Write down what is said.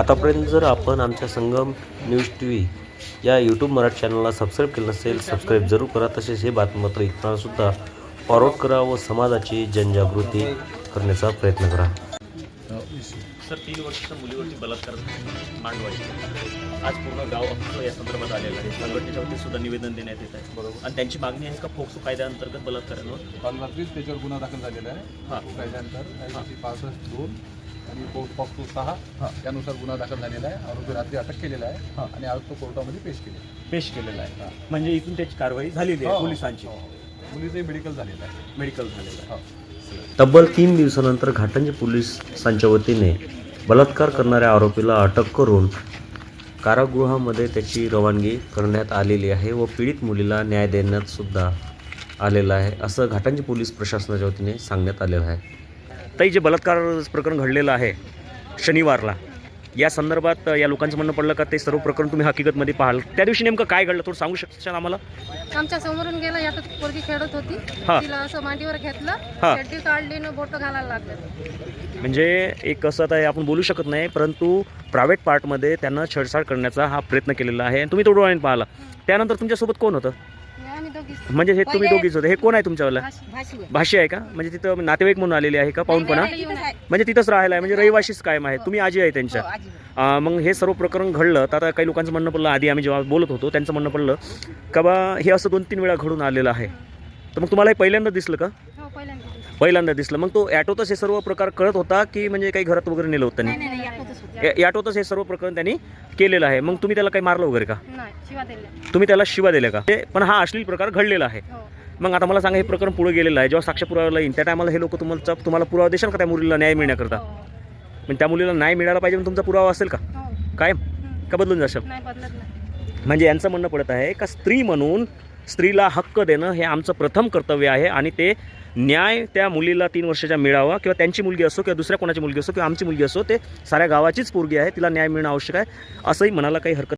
आतापर्यंत जर आपण आमच्या संगम न्यूज टी व्ही या यूट्यूब मराठी चॅनलला सबस्क्राईब केलं नसेल सबस्क्राईब जरूर करा. तसेच हे बातमीपत्र इतरांनासुद्धा फॉरवर्ड करा व समाजाची जनजागृती करण्याचा प्रयत्न करा. सर तीन वर्षाच्या मुलीवरती बलात्कार मांडवायचे आज पूर्ण गाव या संदर्भात आलेलं आहे. संघटनेच्या वतीने सुद्धा निवेदन देण्यात येत आहे. बरोबर. आणि त्यांची मागणी आहे का फोक्सो कायद्याअंतर्गत बलात्कारांवर? काल रात्रीच त्याच्यावर गुन्हा दाखल झालेला आहे. हां. कायद्यानंतर आयसीसी पासष्ट दोन आणि पोस्ट पॉक्सो सहा त्यानुसार गुन्हा दाखल झालेला आहे. आरोपी रात्री अटक केलेला आहे आणि आज तो कोर्टामध्ये पेश केलेला आहे. पेश केलेला आहे. म्हणजे इथून त्याची कारवाई झालेली आहे हो, पोलिसांची. हो. मुलीचंही मेडिकल झालेलं आहे. मेडिकल झालेलं आहे. हो. तब्बल तीन दिवसानंतर घाटंजी पोलिसांच्या वतीने बलात्कार करणाऱ्या आरोपीला अटक करून कारागृहामध्ये त्याची रवानगी करण्यात आलेली आहे व पीडित मुलीला न्याय देण्यात सुद्धा आलेला आहे असं घाटंजी पोलीस प्रशासनाच्या वतीने सांगण्यात आलेलं आहे. ताई जे बलात्कार प्रकरण घडलेलं आहे शनिवारला या संदर्भात या लोकांचं म्हणणं पडलं का ते सर्व प्रकरण तुम्ही हकीकतमध्ये पाहाल? त्या दिवशी नेमकं काय घडलं? थोडं सांगू शकता आम्हाला? आमच्या समोरून गेलं यात पोरगी खेळत होती. हा. तिला असं मांडीवर हा. घेतलं चड्डी काढली बोट घालायला लागलं. म्हणजे एक कसं आता हे आपण बोलू शकत नाही परंतु प्रायव्हेट पार्टमध्ये त्यांना छेडछाड करण्याचा हा प्रयत्न केलेला आहे. आणि तुम्ही तो डोळ्याने पाहिला. त्यानंतर तुमच्यासोबत कोण होतं? म्हणजे हे तुम्ही दोघीच होते हे कोण आहे तुमच्यावाला. भाषी. आहे. का? म्हणजे तिथं नातेवाईक म्हणून आलेले आहे का? नाही. म्हणजे तिथंच राहायला आहे. म्हणजे रहिवाशीच कायम आहे. तुम्ही आजी आहे त्यांच्या. हो, मग हे सर्व प्रकरण घडलं. तर आता काही लोकांचं म्हणणं पडलं. आधी आम्ही जेव्हा बोलत होतो त्यांचं म्हणणं पडलं. का बा हे असं दोन तीन वेळा घडून आलेलं आहे. तर मग तुम्हाला हे पहिल्यांदा दिसलं का? हो, पहिल्यांदा दिसलं. मग तो ॲटोतच हे सर्व प्रकार कळत होता की म्हणजे काही घरात वगैरे नेलं होतं नाही त्यांनी. या- ॲटोतच हे सर्व प्रकरण त्यांनी केलेलं आहे. मग तुम्ही त्याला काही मारलं वगैरे का? नाही शिवा दिल्या तुम्ही त्याला शिवा दिल्या का? ते पण हा अश्लील प्रकार घडलेला आहे. हो. मग आता मला सांगा हे प्रकरण पुढे गेलेलं आहे. जेव्हा साक्ष पुराव्याला येईल त्या टायमाला हे लोक तुम्हाला तुम्हाला पुरावा देशाल का त्या मुलीला न्याय मिळण्याकरता? हो, पण त्या मुलीला न्याय मिळाला पाहिजे म्हणून तुमचा पुरावा असेल का? हो. कायम. का बदलून जाशाल? नाही बदलत नाही. म्हणजे यांचं म्हणणं पडत आहे का स्त्री म्हणून स्त्रीला हक्क देणं हे आमचं प्रथम कर्तव्य आहे आणि ते न्याय त्या मुलीला तीन वर्षाच्या मिळावा किंवा त्यांची मुलगी असो किंवा दुसऱ्या कोणाची मुलगी असो किंवा आमची मुलगी असो ते साऱ्या गावाचीच पोरगी आहे तिला न्याय मिळणं आवश्यक आहे असंही म्हणायला काही हरकत